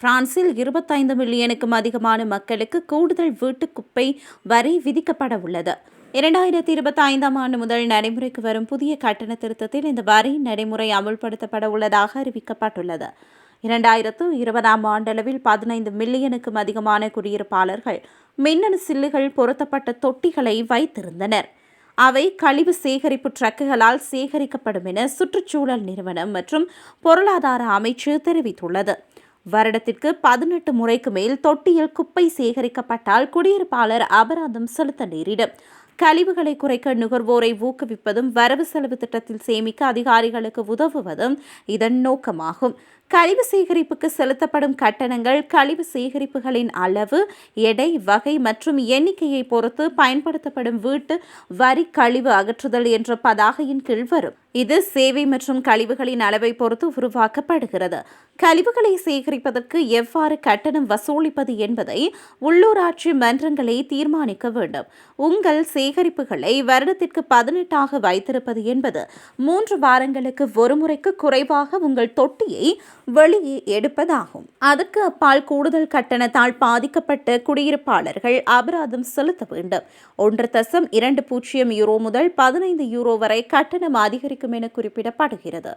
பிரான்சில் இருபத்தைந்து மில்லியனுக்கும் அதிகமான மக்களுக்கு கூடுதல் வீட்டு குப்பை வரி விதிக்கப்பட உள்ளது. இரண்டாயிரத்தி இருபத்தி ஐந்தாம் ஆண்டு முதல் நடைமுறைக்கு வரும் புதிய கட்டண திருத்தத்தில் இந்த வரி நடைமுறை அமுல்படுத்தப்பட உள்ளதாக அறிவிக்கப்பட்டுள்ளது. இரண்டாயிரத்து இருபதாம் ஆண்டளவில் பதினைந்து மில்லியனுக்கும் அதிகமான குடியிருப்பாளர்கள் மின்னணு சில்லுகள் பொருத்தப்பட்ட தொட்டிகளை வைத்திருந்தனர். அவை கழிவு சேகரிப்பு ட்ரக்குகளால் சேகரிக்கப்படும் என சுற்றுச்சூழல் நிறுவனம் மற்றும் பொருளாதார அமைச்சு தெரிவித்துள்ளது. வருடத்திற்கு பதினெட்டு முறைக்கு மேல் தொட்டியில் குப்பை சேகரிக்கப்பட்டால் குடியிருப்பாளர் அபராதம் செலுத்த நேரிடும். கழிவுகளை குறைக்க நுகர்வோரை ஊக்குவிப்பதும் வரவு செலவு திட்டத்தில் சேமிக்க அதிகாரிகளுக்கு உதவுவதும் இதன் நோக்கமாகும். கழிவு சேகரிப்புக்கு செலுத்தப்படும் கட்டணங்கள் கழிவு சேகரிப்புகளின் அளவு எடை வகை மற்றும் எண்ணிக்கையை பொறுத்து பயன்படுத்தப்படும் வீட்டு வரி கழிவு அகற்றுதல் என்ற பதாகையின் கீழ் வரும். இது சேவை மற்றும் கழிவுகளின் அளவை பொறுத்து உருவாக்கப்படுகிறது. கழிவுகளை சேகரிப்பதற்கு எவ்வாறு கட்டணம் வசூலிப்பது என்பதை உள்ளூராட்சி மன்றங்களை தீர்மானிக்க வேண்டும். உங்கள் சேகரிப்புகளை வருடத்திற்கு பதினெட்டாக வைத்திருப்பது என்பது மூன்று வாரங்களுக்கு ஒருமுறைக்கு குறைவாக உங்கள் தொட்டியை வெளியே எடுப்பதாகும். அதற்கு அப்பால் கூடுதல் கட்டணத்தால் பாதிக்கப்பட்ட குடியிருப்பாளர்கள் அபராதம் செலுத்த வேண்டும். ஒன்று தசம் இரண்டு பூஜ்ஜியம் யூரோ முதல் பதினைந்து யூரோ வரை கட்டணம் அதிகரிக்கும் என குறிப்பிடப்படுகிறது.